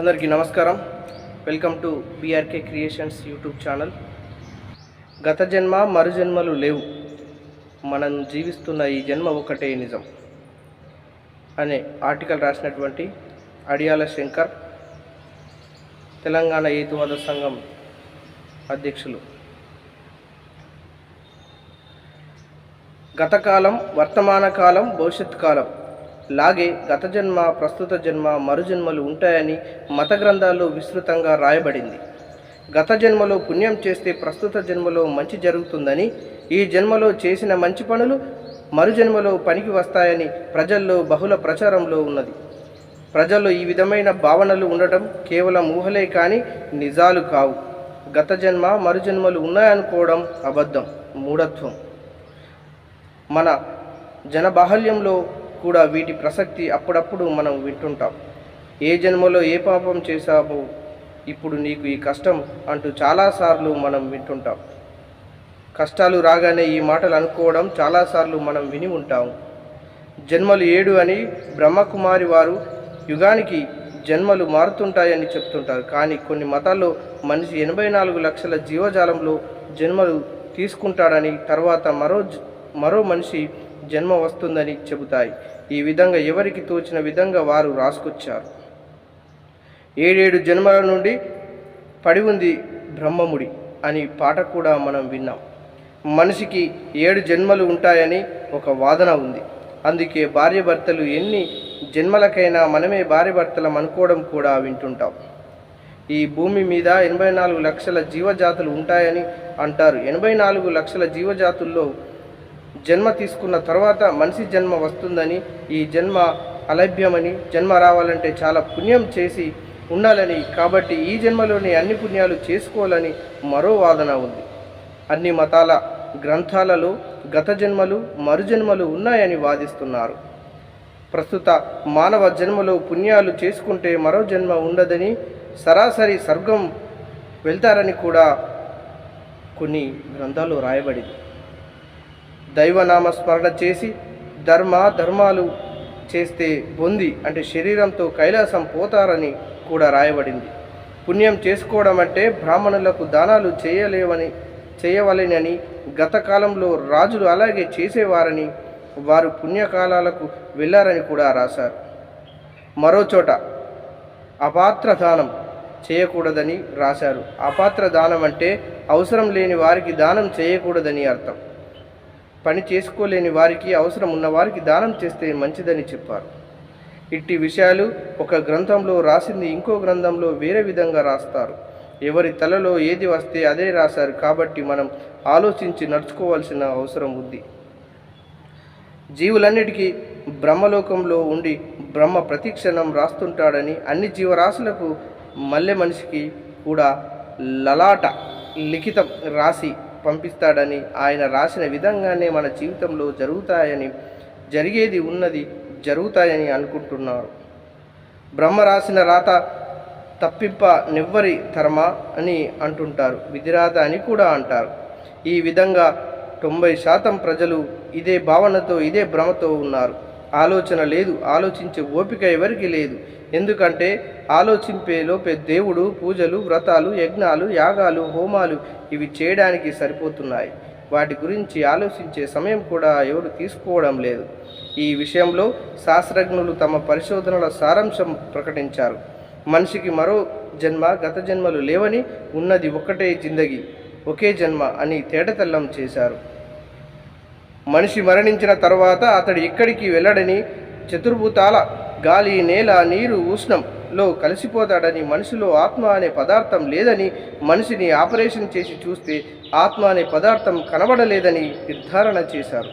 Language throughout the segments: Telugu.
అందరికీ నమస్కారం. Welcome to BRK creations YouTube channel గత జన్మ మరు జన్మలు లేవు. మనం జీవిస్తున్న ఈ జన్మ ఒకటే నిజం. అనే ఆర్టికల్ రాసినటువంటి అడియాల శంకర్ తెలంగాణ ఏతువాద సంఘం అధ్యక్షులు. గతకాలం వర్తమాన కాలం భవిష్యత్ కాలం లాగే గత జన్మ ప్రస్తుత జన్మ మరుజన్మలు ఉంటాయని మత గ్రంథాల్లో విస్తృతంగా రాయబడింది. గత జన్మలో పుణ్యం చేస్తే ప్రస్తుత జన్మలో మంచి జరుగుతుందని ఈ జన్మలో చేసిన మంచి పనులు మరుజన్మలో పనికి వస్తాయని ప్రజల్లో బహుళ ప్రచారంలో ఉన్నది. ప్రజల్లో ఈ విధమైన భావనలు ఉండటం కేవలం ఊహలే కానీ నిజాలు కావు. గత జన్మ మరు జన్మలు ఉన్నాయనుకోవడం అబద్ధం మూఢత్వం. మన జనబాహల్యంలో కూడా వీటి ప్రసక్తి అప్పుడప్పుడు మనం వింటుంటాం. ఏ జన్మలో ఏ పాపం చేశామో ఇప్పుడు నీకు ఈ కష్టం అంటూ చాలాసార్లు మనం వింటుంటాం. కష్టాలు రాగానే ఈ మాటలు అనుకోవడం చాలాసార్లు మనం విని ఉంటాం. జన్మలు ఏడు అని బ్రహ్మకుమారి వారు యుగానికి జన్మలు మారుతుంటాయని చెప్తుంటారు. కానీ కొన్ని మతాల్లో మనిషి ఎనభై నాలుగు లక్షల జీవజాలంలో జన్మలు తీసుకుంటాడని తర్వాత మరో జ- మరో మనిషి జన్మ వస్తుందని చెబుతాయి. ఈ విధంగా ఎవరికి తోచిన విధంగా వారు రాసుకొచ్చారు? ఏడేడు జన్మల నుండి పడి ఉంది బ్రహ్మముడి అని పాట కూడా మనం విన్నాం. మనిషికి ఏడు జన్మలు ఉంటాయని ఒక వాదన ఉంది. అందుకే భార్యభర్తలు ఎన్ని జన్మలకైనా మనమే భార్యభర్తలం అనుకోవడం కూడా వింటుంటాం. ఈ భూమి మీద ఎనభై నాలుగు లక్షల జీవజాతులు ఉంటాయని అంటారు. ఎనభై నాలుగు లక్షల జీవజాతుల్లో జన్మ తీసుకున్న తర్వాత మనిషి జన్మ వస్తుందని ఈ జన్మ అలభ్యమని జన్మ రావాలంటే చాలా పుణ్యం చేసి ఉండాలని కాబట్టి ఈ జన్మలోని అన్ని పుణ్యాలు చేసుకోవాలని మరో వాదన ఉంది. అన్ని మతాల గ్రంథాలలో గత జన్మలు మరుజన్మలు ఉన్నాయని వాదిస్తున్నారు. ప్రస్తుత మానవ జన్మలో పుణ్యాలు చేసుకుంటే మరో జన్మ ఉండదని సరాసరి స్వర్గం వెళ్తారని కూడా కొన్ని గ్రంథాలు రాయబడింది. దైవనామ స్మరణ చేసి ధర్మ ధర్మాలు చేస్తే బొంది అంటే శరీరంతో కైలాసం పోతారని కూడా రాయబడింది. పుణ్యం చేసుకోవడం అంటే బ్రాహ్మణులకు దానాలు చేయలేవని చేయవలెనని గత కాలంలో రాజులు అలాగే చేసేవారని వారు పుణ్యకాలాలకు వెళ్ళారని కూడా రాశారు. మరోచోట అపాత్ర దానం చేయకూడదని రాశారు. అపాత్ర దానం అంటే అవసరం లేని వారికి దానం చేయకూడదని అర్థం. పని చేసుకోలేని వారికి అవసరం ఉన్న వారికి దానం చేస్తే మంచిదని చెప్పారు. ఇట్టి విషయాలు ఒక గ్రంథంలో రాసింది ఇంకో గ్రంథంలో వేరే విధంగా రాస్తారు. ఎవరి తలలో ఏది వస్తే అదే రాశారు కాబట్టి మనం ఆలోచించి నడుచుకోవాల్సిన అవసరం ఉంది. జీవులన్నిటికీ బ్రహ్మలోకంలో ఉండి బ్రహ్మ ప్రతిక్షణం రాస్తుంటాడని అన్ని జీవరాశులకు మల్లె మనిషికి కూడా లలాట లిఖితం రాసి పంపిస్తాడని ఆయన రాసిన విధంగానే మన జీవితంలో జరుగుతాయని జరిగేది ఉన్నది జరుగుతాయని అనుకుంటున్నారు. బ్రహ్మ రాసిన రాత తప్పింప నివ్వరి ధర్మ అని అంటుంటారు విధిరాత అని కూడా అంటారు. ఈ విధంగా తొంభై శాతం ప్రజలు ఇదే భావనతో ఇదే భ్రమతో ఉన్నారు. ఆలోచన లేదు ఆలోచించే ఓపిక ఎవరికి లేదు. ఎందుకంటే ఆలోచింపేలోపే దేవుడు పూజలు వ్రతాలు యజ్ఞాలు యాగాలు హోమాలు ఇవి చేయడానికి సరిపోతున్నాయి. వాటి గురించి ఆలోచించే సమయం కూడా ఎవరు తీసుకోవడం లేదు. ఈ విషయంలో శాస్త్రజ్ఞులు తమ పరిశోధనల సారాంశం ప్రకటించారు. మనిషికి మరో జన్మ గత జన్మలు లేవని ఉన్నది ఒక్కటే జిందగి ఒకే జన్మ అని తేటతెల్లం చేశారు. మనిషి మరణించిన తర్వాత అతడు ఇక్కడికి వెళ్ళడని చతుర్భూతాల గాలి నేల నీరు ఉష్ణంలో కలిసిపోతాడని మనిషిలో ఆత్మ అనే పదార్థం లేదని మనిషిని ఆపరేషన్ చేసి చూస్తే ఆత్మ అనే పదార్థం కనబడలేదని నిర్ధారణ చేశారు.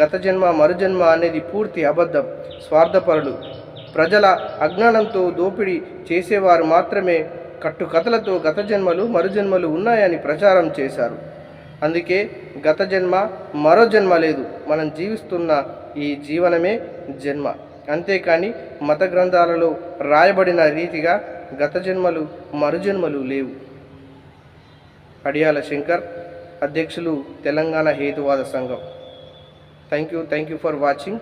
గత జన్మ మరుజన్మ అనేది పూర్తి అబద్ధం. స్వార్థపరులు ప్రజల అజ్ఞానంతో దోపిడీ చేసేవారు మాత్రమే. కట్టుకథలతో గత జన్మలు మరుజన్మలు ఉన్నాయని ప్రచారం చేశారు. అందుకే గత జన్మ మరో జన్మ లేదు. మనం జీవిస్తున్న ఈ జీవనమే జన్మ. అంతేకాని మత గ్రంథాలలో రాయబడిన రీతిగా గత జన్మలు మరుజన్మలు లేవు. అడియాల శంకర్ అధ్యక్షులు తెలంగాణ హేతువాద సంఘం. Thank you thank you for watching